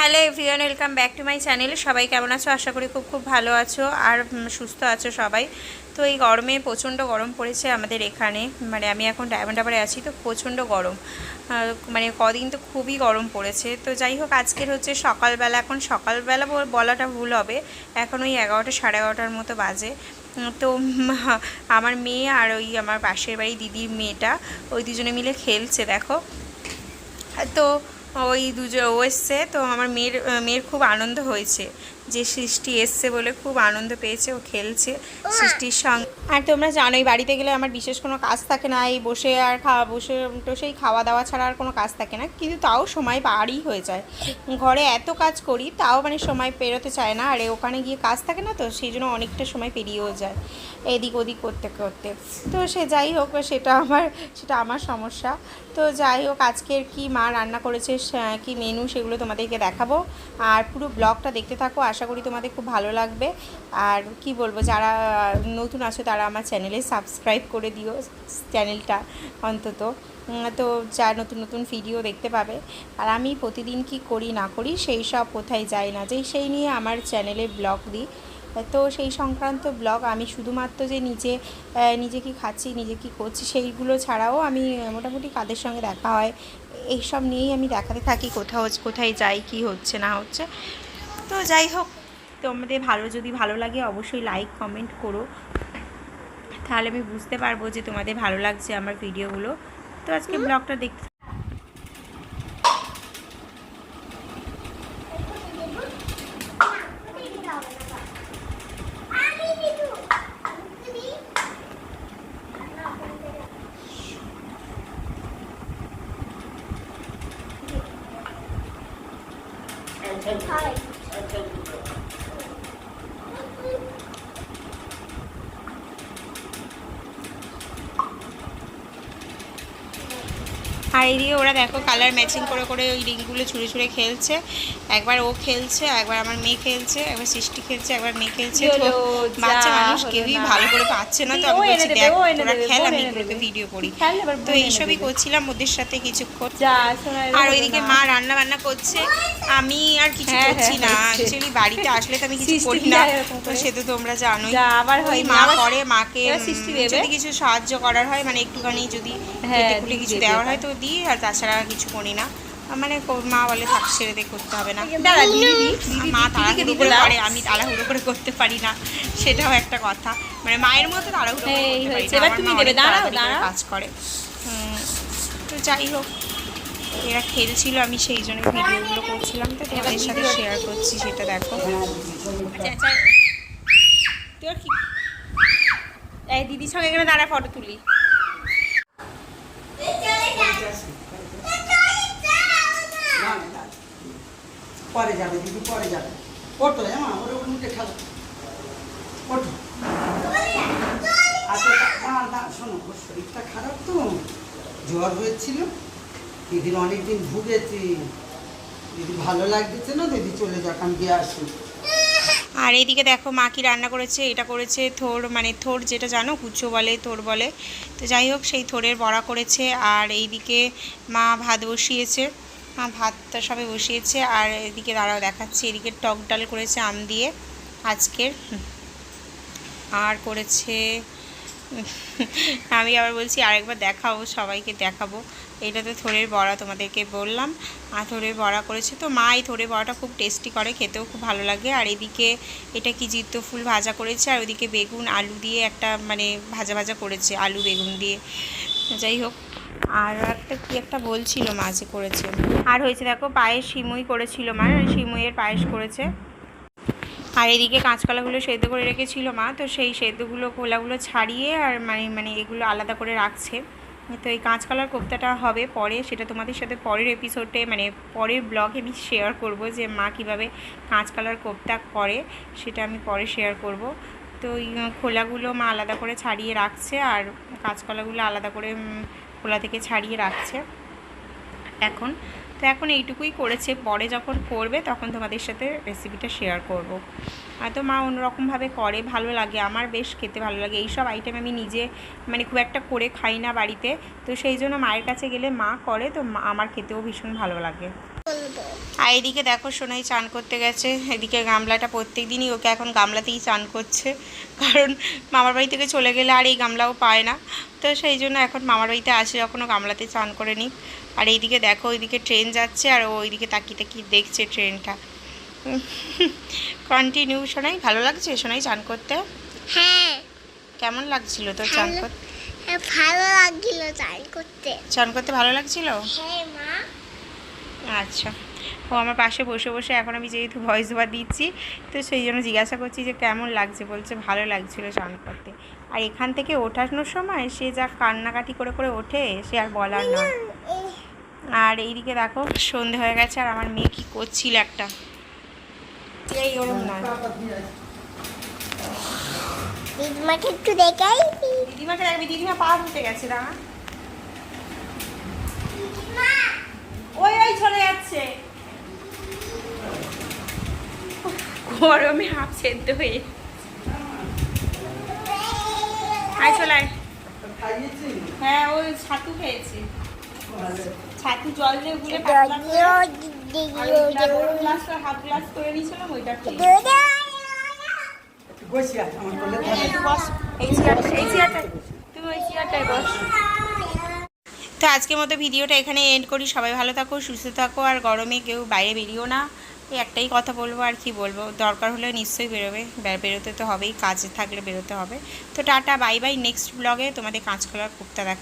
Hello everyone, welcome back to my channel. সবাই কেমন আছো? আশা করি খুব খুব ভালো আছো আর সুস্থ আছো সবাই। তো এই গরমে প্রচণ্ড গরম পড়েছে আমাদের এখানে। মানে আমি এখন ডায়মন্ড আবারে আছি, তো প্রচণ্ড গরম। মানে কদিন তো খুবই গরম পড়েছে। তো যাই হোক, আজকের হচ্ছে সকালবেলা। এখন সকালবেলা বল- বলাটা ভুল হবে। এখন ওই এগারোটা সাড়ে এগারোটার মতো বাজে। তো আমার মেয়ে আর ওই আমার পাশের বাড়ি দিদির মেয়েটা, ওই দুজনে মিলে খেলছে, দেখো। তো ওই দুজন ও এসছে তো আমার মেয়ের মেয়ের খুব আনন্দ হয়েছে। যে সৃষ্টি এসছে বলে খুব আনন্দ পেয়েছে ও খেলছে সৃষ্টির সঙ্গে। আর তোমরা জানোই বাড়িতে গেলে আমার বিশেষ কোনো কাজ থাকে না এই বসে আর খাওয়া বসে টসেই খাওয়া দাওয়া ছাড়া আর কোনো কাজ থাকে না। কিন্তু তাও সময় বাড়ি হয়ে যায়। ঘরে এত কাজ করি তাও মানে সময় পেরোতে চায় না। আর ওখানে গিয়ে কাজ থাকে না তো সেই জন্য অনেকটা সময় পেরিয়েও যায়। এদিক ওদিক করতে করতে। তো সে যাই হোক সেটা আমার সেটা আমার সমস্যা। তো যাই হোক আজকের কি মা রান্না করেছে সে- কি মেনু সেগুলো তোমাদেরকে দেখাবো। আর পুরো ব্লগটা দেখতে থাকো আশা করি তোমাদের খুব ভালো লাগবে। আর কি বলব, যারা নতুন আছো তারা আমার চ্যানেলে সাবস্ক্রাইব করে দিও চ্যানেলটা অন্তত। তো যা নতুন নতুন ভিডিও দেখতে পাবে। আর আমি প্রতিদিন কি করি না করি সেই সব কোথায় যাই না যেই, সেই নিয়ে আমার চ্যানেলে ব্লগ দিই। তো সেই সংক্রান্ত ব্লগ আমি শুধুমাত্র যে নিজে নিজে কি খাচ্ছি, নিজে কি করছি সেইগুলো ছাড়াও আমি মোটামুটি কাদের সঙ্গে দেখা হয়, এইসব নিয়েই আমি দেখাতে থাকি কোথাও, কোথায় যাই, কি হচ্ছে, না হচ্ছে। তো যাই হোক তোমাদের ভালো যদি ভালো লাগে অবশ্যই লাইক কমেন্ট করো। তাহলে আমি বুঝতে পারব যে তোমাদের ভালো লাগছে আমার ভিডিওগুলো। তো আজকে ব্লগটা দেখতে October আর এইদিকে ওরা দেখো কালার ম্যাচিং করে করে ওই রিংগুলো ছুঁড়ে ছুঁড়ে খেলছে। একবার ও খেলছে একবার আমার মেয়ে খেলছে একবার সৃষ্টি খেলছে একবার মেয়ে খেলছে। তো বাচ্চা মানুষ কেউই ভালো করে পাচ্ছে না। তো আমি বলছি দেবে, দেখ তোরা খেল আমি দেবে। ভিডিও করি। তো এইসবই করছিলাম ওদের সাথে কিছুক্ষণ আর ওইদিকে মা রান্না বান্না করছে। আমি আর কিছু হ্যাঁ, করছি হ্যাঁ, না। অ্যাকচুয়ালি বাড়িতে আসলে তো আমি কিছু করি না। তো সে তো তোমরা জানোই। আবার ওই মা করে মাকে। যদি কিছু সাহায্য করার হয় মানে একটুখানি যদি হ্যাঁ, কিছু দেওয়ার হয় তো দিই আর তাছাড়া আর কিছু করি না। মানে মা বলে থাক ছেড়ে দিয়ে করতে হবে না। মা তাড়াহুড়ো করে। করে আমি তাড়াহুড়ো করে করতে পারি না। সেটাও একটা কথা। মানে মায়ের মতো তাড়াহুড়ো করতে পারি এবার তুমি দেবে, দাঁড়াও, দাঁড়াও। কাজ করে। তো যাই হোক এরা খেলছিল আমি সেই জন্য ভিডিওগুলো করছিলাম। তো তোমাদের সাথে শেয়ার করছি সেটা দেখো। আর কি? দিদির সঙ্গে এখানে দাঁড়া ফটো তুলি না, না, না। পরে যাবে, দিদি পরে যাবে। ওঠো হ্যাঁ ওরে ওর মুখে খেলো ওঠো। আচ্ছা শোনো, ওর শরীরটা খারাপ তো। জ্বর হয়েছিল। দিদির অনেকদিন ভুগেছি। দিদি ভালো লাগতেছে না? দিদি চলে যাক, আমি দিয়ে আসি। আর এইদিকে দেখো, মা কি রান্না করেছে, এটা করেছে থোর মানে থোর যেটা জানো, কুচো বলে, থোর বলে। তো যাই হোক, সেই থোরের বড়া করেছে। আর এইদিকে মা ভাত বসিয়েছে। মা ভাতটা সবে বসিয়েছে, আর এদিকে দাঁড়াও দেখাচ্ছে, এদিকে টক ডাল করেছে আম দিয়ে আজকের। আর করেছে, আমি আবার বলছি আরেকবার দেখাবো, সবাইকে দেখাবো। এটা তো থোড়ের বড়া তোমাদেরকে বললাম। আর থোড়ের বড়া করেছে তো মা এই থোড়ের বড়াটা খুব টেস্টি করে, খেতেও খুব ভালো লাগে। আর এদিকে এটা কি জিত্ত ফুল ভাজা করেছে, আর ওইদিকে বেগুন, আলু দিয়ে একটা মানে ভাজা ভাজা করেছে, আলু বেগুন দিয়ে। যাই হোক, আর একটা কি একটা বলছিল মা যে করেছে। আর হয়েছে দেখো, পায়েস সিমুই করেছিল মা, সিমুইয়ের পায়েস করেছে। আর এদিকে কাঁচকলাগুলো সেদ্ধ করে রেখেছিল মা, তো সেই সেদ্ধগুলো কোলাগুলো ছাড়িয়ে আর মানে মানে এগুলো আলাদা করে রাখছে। তো এই কাঁচকলার কোপ্তাটা হবে পরে, সেটা তোমাদের সাথে পরের এপিসোডে মানে পরের ব্লগে আমি শেয়ার করব যে মা কীভাবে কাঁচকলার কোপ্তা করে, সেটা আমি পরে শেয়ার করব। তো এই খোলাগুলো মা আলাদা করে ছাড়িয়ে রাখছে, আর কাঁচকলাগুলো আলাদা করে খোলা থেকে ছাড়িয়ে রাখছে। এখন। তো এখন এইটুকুই করেছে। পরে যখন করবে তখন তোমাদের সাথে রেসিপিটা শেয়ার করব। আর তো মা অন্যরকমভাবে করে, ভালো লাগে। আমার বেশ খেতে ভালো লাগে। এইসব আইটেম আমি নিজে মানে খুব একটা করে খাই না বাড়িতে। তো সেই জন্য মায়ের কাছে গেলে মা করে, তো আমার খেতেও ভীষণ ভালো লাগে। আর এদিকে দেখো, সোনাই চান করতে গেছে। এদিকে গামলাটা প্রত্যেক দিনই ওকে এখন গামলাতেই চান করছে। কারণ মামার বাড়ি থেকে চলে গেলে আর এই গামলাও পায় না। তো সেই জন্য এখন মামার বাড়িতে আসে যখন ও গামলাতে চান করে নিই আর এইদিকে দেখো ওইদিকে ট্রেন যাচ্ছে আর ওইদিকে তাকিয়ে তাকিয়ে দেখছে ট্রেনটা। কন্টিনিউ সোনাই ভালো লাগছে? সোনাই চান করতে? হ্যাঁ। কেমন লাগছিল তোর চান করতে? হ্যাঁ, ভালো লাগছিল চান করতে। চান করতে ভালো লাগছিল? হ্যাঁ মা। আচ্ছা। ও আমার পাশে বসে বসে এখন আমি যেহেতু ভয়েস ওভার দিচ্ছি তো সেই জন্য জিজ্ঞাসা করছি যে কেমন লাগছে? বলছে ভালো লাগছিল চান করতে। আর এখান থেকে ওঠানোর সময় সে যা কান্নাকাটি করে করে ওঠে সে আর বলার নয়। আর এইদিকে দেখো সন্ধে হয়ে গেছে আর আমার মেয়ে কী করছিল একটা। এই নয় দিদিমাকে একটু দেখাই দিদিমাকে দেখবি দিদিমা পা ধুতে গেছে দাঁড়া। ওই ওই চলে যাচ্ছে। গরমে হাফ সেদ্ধ হয়ে আয় চলে হ্যাঁ ওই ছাতু খেয়েছে। জল দিয়ে গুলে হাফ গ্লাস করে নিয়েছিলাম ওইটা তো আজকের মতো ভিডিওটা এখানে এন্ড করি। সবাই ভালো থাকো সুস্থ থাকো আর গরমে কেউ বাইরে বেরিও না। এই একটাই কথা বলব আর কি বলব। দরকার হলে নিশ্চয়ই বেরোবে। বেরোতে তো হবেই, কাজে থাকলে বেরোতে হবে। তো টাটা, বাই বাই নেক্সট ব্লগে তোমাদের কাঁচকলার কুপ্তা দেখ